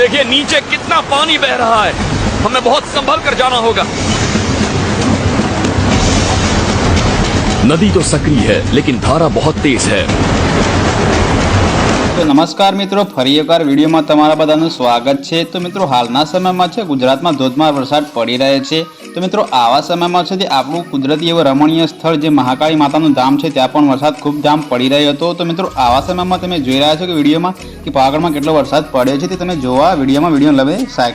देखिए, नीचे कितना पानी बह रहा है। हमें बहुत संभल कर जाना होगा। नदी तो सक्रिय है, लेकिन धारा बहुत तेज है। તો નમસ્કાર મિત્રો, ફરી એકવાર વિડીયોમાં તમારા બધાનું સ્વાગત છે. તો મિત્રો, હાલના સમયમાં છે, ગુજરાતમાં ધોધમાર વરસાદ પડી રહ્યો છે. તો મિત્રો, આવા સમયમાં છે તે આપણું કુદરતી એવું રમણીય સ્થળ જે મહાકાળી માતાનું ધામ છે, ત્યાં પણ વરસાદ ખૂબ જામ પડી રહ્યો હતો. તો મિત્રો, આવા સમયમાં તમે જોઈ રહ્યા છો કે વિડીયોમાં કે પાવાગઢમાં કેટલો વરસાદ પડ્યો છે તે તમે જોવા વિડીયોમાં વીડિયો લવે સાહેબ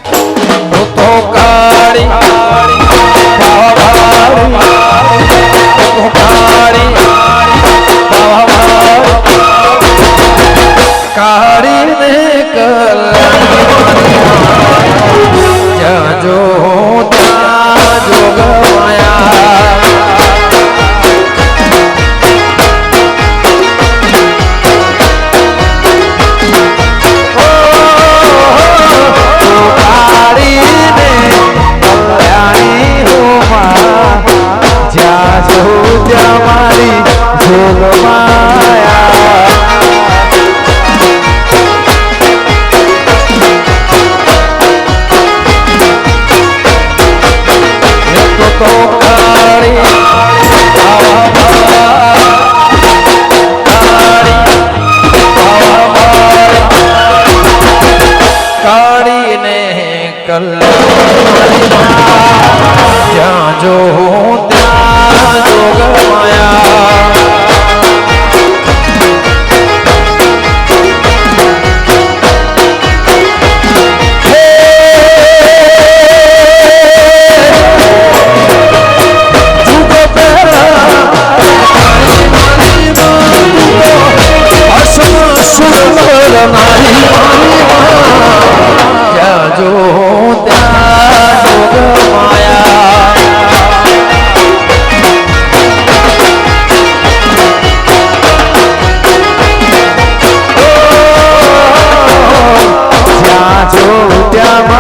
કાઢીને કલા જો ત્યાં જોગવાયા મારી. જોગમાં Oh, त्या